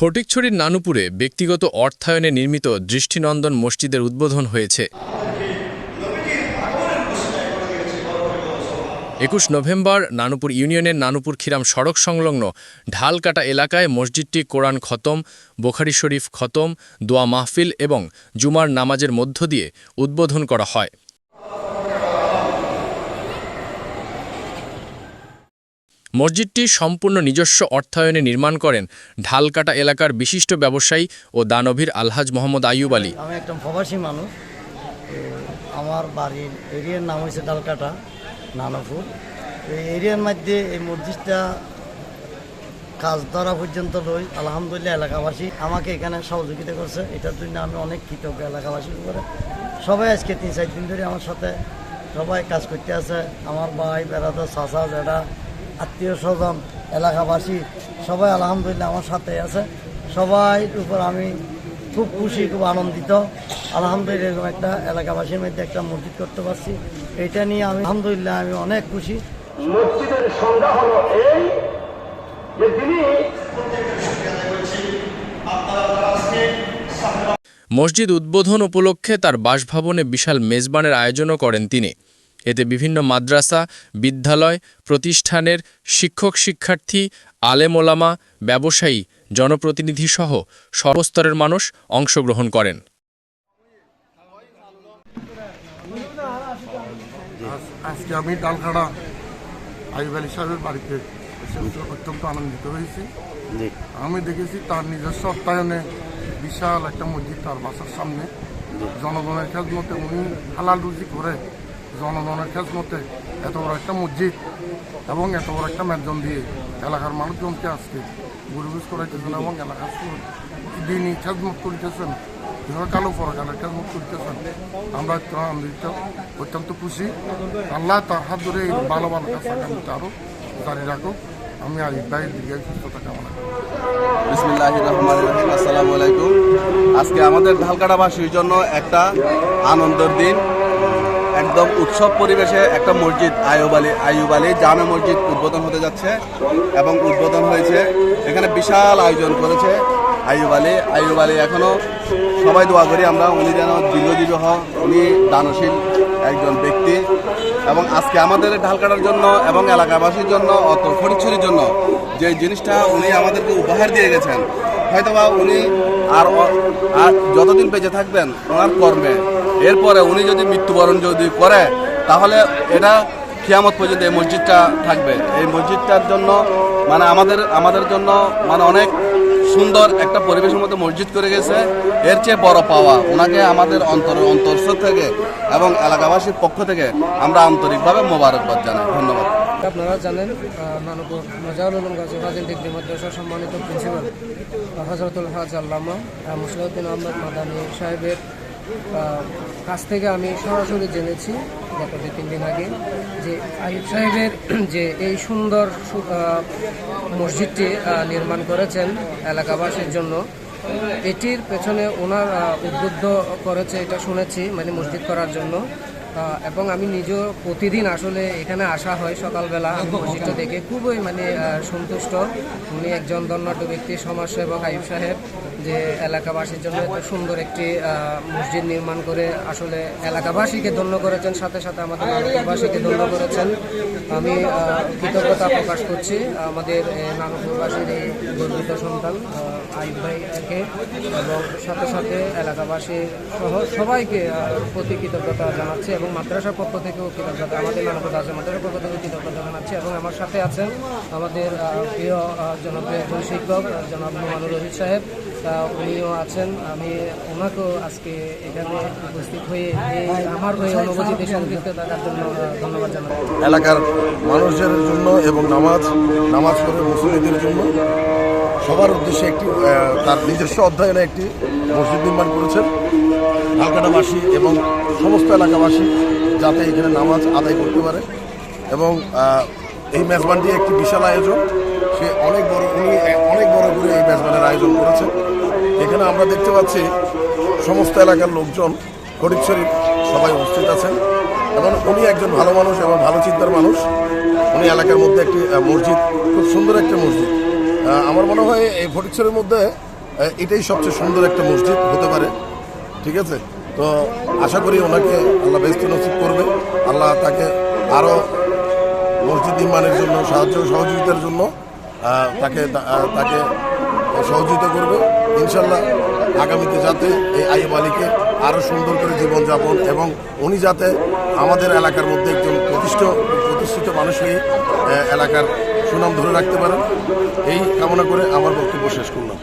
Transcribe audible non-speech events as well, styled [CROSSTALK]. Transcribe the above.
ফটিকছড়ির নানুপুরে ব্যক্তিগত অর্থায়নে নির্মিত দৃষ্টিনন্দন মসজিদের উদ্বোধন হয়েছে। একুশ নভেম্বর নানুপুর ইউনিয়নের নানুপুর খিরাম সড়ক সংলগ্ন ঢালকাটা এলাকায় মসজিদটি কোরআন খতম, বোখারি শরীফ খতম, দোয়া মাহফিল এবং জুমার নামাজের মধ্য দিয়ে উদ্বোধন করা হয়। মসজিদটি সম্পূর্ণ নিজস্ব অর্থায়নে নির্মাণ করেন ঢালকাটা এলাকার বিশিষ্ট ব্যবসায়ী ও দানভীর আলহাজ মোহাম্মদ আইয়ুব আলী। আমি একটা প্রবাসী মানুষ। আমার বাড়ির এরিয়ার নাম হয়েছে ডালকাটা নানাপুর। এই এরিয়ার মধ্যে এই মসজিদটা কাজ ধরা পর্যন্ত রই আলহামদুলিল্লাহ এলাকাবাসী আমাকে এখানে সহযোগিতা করছে। এটার জন্য আমি অনেক কৃতজ্ঞ এলাকাবাসীর উপরে। সবাই আজকে তিন, চার দিন ধরে আমার সাথে সবাই কাজ করতে আছে। আমার ভাই বেড়াতো চাচা বেড়া আত্মীয় স্বজন এলাকাবাসী সবাই আলহামদুলিল্লাহ আমার সাথে আছে। সবাই উপর আমি খুব খুশি খুব আনন্দিত। আলহামদুলিল্লাহ এরকম একটা এলাকাবাসীর মধ্যে একটা মসজিদ করতে পারছি। এটা নিয়ে আমি আলহামদুলিল্লাহ আমি অনেক খুশি। মসজিদের সংজ্ঞা হলো এই যে তিনি মসজিদ উদ্বোধন উপলক্ষে তার বাসভবনে বিশাল মেজবানের আয়োজনও করেন তিনি। এতে বিভিন্ন মাদ্রাসা বিদ্যালয় প্রতিষ্ঠানের শিক্ষক শিক্ষার্থী আলেম ওলামা ব্যবসায়ী জনপ্রতিনিধিসহ সর্বস্তরের মানুষ অংশগ্রহণ করেন। আজকে আমি ডালখাড়া আইব আলী সাহেবের বাড়িতে অত্যন্ত আনন্দিত হয়েছি। আমি দেখেছি তার নিজস্ব অর্থায়নে বিশাল একটা মসজিদ তার বাসার সামনে। জনগণের খেজমতে উনি হালাল রুজি করে জনগণের খেজমতে এত বড় একটা মসজিদ এবং এত বড় একটা ম্যাজন দিয়ে এলাকার মানুষজনকে আজকে পরিবেশ করাইতেছেন এবং এলাকার দিনই খেজমত করিতেছেন কালো পরকালের খেজমত করিতেছেন। আমরা অত্যন্ত খুশি। আল্লাহ তার হাত ধরে এই ভালো ভালো কাজ আগামীতে আরও জারি রাখুক। আমি আরিফ ভাইয়ের দিকে সুস্থতা কামনা করি। আসসালামু আলাইকুম। আজকে আমাদের ঢালকাটাবাসীর জন্য একটা আনন্দের দিন। একদম উৎসব পরিবেশে একটা মসজিদ আয়ুব আলী আয়ুব আলী জামে মসজিদ উদ্বোধন হতে যাচ্ছে এবং উদ্বোধন হয়েছে। এখানে বিশাল আয়োজন করেছে আয়ুব আলী। আয়ুব আলী এখনও সবাই দোয়া করি আমরা, উনি যেন দীর্ঘজীবী হন উনি দানশীল একজন ব্যক্তি এবং আজকে আমাদের ঢাল কাটার জন্য এবং এলাকাবাসীর জন্য অত ফরিচ্ছরির জন্য যে জিনিসটা উনি আমাদেরকে উপহার দিয়ে গেছেন হয়তোবা উনি আর আর যতদিন বেঁচে থাকবেন, ওনার কর্মে এরপরে উনি যদি মৃত্যুবরণ যদি করে, তাহলে এটা কিয়ামত পর্যন্ত এই মসজিদটা থাকবে। এই মসজিদটার জন্য মানে আমাদের আমাদের জন্য মানে অনেক সুন্দর একটা পরিবেশের মধ্যে মসজিদ করে গেছে। এর চেয়ে বড় পাওয়া ওনাকে আমাদের অন্তর, অন্তরস্থ থেকে এবং এলাকাবাসীর পক্ষ থেকে আমরা আন্তরিকভাবে মোবারকবাদ জানাই। ধন্যবাদ। আপনারা জানেন নানুপুর মজাউল উলুম গাজী হাজির ডিগ্রি মাদ্রাসা সম্মানিত প্রিন্সিপাল হজরতুল হাজ আল্লামা মুসলিউদ্দিন আহমদ মাদানী সাহেবের কাছ থেকে আমি সরাসরি জেনেছি গত দু তিন দিন আগে যে আইব সাহেবের [CLEARS THROAT] যে এই সুন্দর মসজিদটি নির্মাণ করেছেন এলাকাবাসীর জন্য, এটির পেছনে ওনার উদ্বুদ্ধ করেছে, এটা শুনেছি মানে মসজিদ করার জন্য। এবং আমি নিজেও প্রতিদিন আসলে এখানে আসা হয়, সকালবেলা আমি মসজিদটা দেখে খুবই মানে সন্তুষ্ট। উনি একজন দণ্ডাঢ্য ব্যক্তি, সমাজসেবক আইব সাহেব। যে এলাকাবাসীর জন্য এত সুন্দর একটি মসজিদ নির্মাণ করে আসলে এলাকাবাসীকে ধন্য করেছেন সাথে সাথে আমাদের নানপুরবাসীকে ধন্য করেছেন। আমি কৃতজ্ঞতা প্রকাশ করছি আমাদের এ, নানপুরবাসীর এই গর্বিত সন্তান আইব ভাইকে এবং সাথে সাথে এলাকাবাসী সহ সবাইকে প্রতি কৃতজ্ঞতা জানাচ্ছি এবং মাদ্রাসার পক্ষ থেকেও কৃতজ্ঞতা আমাদের নানপুর দাসের মাদ্রাসার পক্ষ থেকেও কৃতজ্ঞতা জানাচ্ছি এবং আমার সাথে আছেন আমাদের প্রিয় জনপ্রিয় একজন শিক্ষক জনাব নোমানুর রহিত সাহেব। আহ, উনিও আছেন আমি ওনাকেও আজকে এখানে উপস্থিত হয়ে আমার হয়ে অনুভূতিতে সংযুক্ত থাকার জন্য ধন্যবাদ জানাচ্ছি এলাকার মানুষের জন্য এবং নামাজ নামাজ পড়ে মুসলিমদের জন্য সবার উদ্দেশ্যে একটি তার নিজস্ব অধ্যয়নে একটি মসজিদ নির্মাণ করেছেন। ঢালকাটাবাসী এবং সমস্ত এলাকাবাসী যাতে এখানে নামাজ আদায় করতে পারে এবং এই মেজবানটি একটি বিশাল আয়োজন। সে অনেক বড় উনি অনেক বড় করে এই মেজবানের আয়োজন করেছেন। এখানে আমরা দেখতে পাচ্ছি সমস্ত এলাকার লোকজন ফটিকছড়ি সবাই উপস্থিত আছেন এবং উনি একজন ভালো মানুষ এবং ভালো চিন্তার মানুষ। উনি এলাকার মধ্যে একটি মসজিদ, খুব সুন্দর একটা মসজিদ। আমার মনে হয় এই ফটিকছড়ির মধ্যে এটাই সবচেয়ে সুন্দর একটা মসজিদ হতে পারে। ঠিক আছে? তো আশা করি ওনাকে আল্লাহ বেস্ত নসিব করবে। আল্লাহ তাকে আরও মসজিদ নির্মাণের জন্য, সাহায্য সহযোগিতার জন্য তাকে তাকে সহযোগিতা করবে। ইনশাল্লাহ আগামীতে যাতে এই আইব আলীকে আরও সুন্দর করে জীবনযাপন এবং উনি যাতে আমাদের এলাকার মধ্যে একজন প্রতিষ্ঠ, প্রতিষ্ঠিত মানুষ হয়ে এলাকার সুনাম ধরে রাখতে পারেন। এই কামনা করে আমার বক্তব্য শেষ করলাম।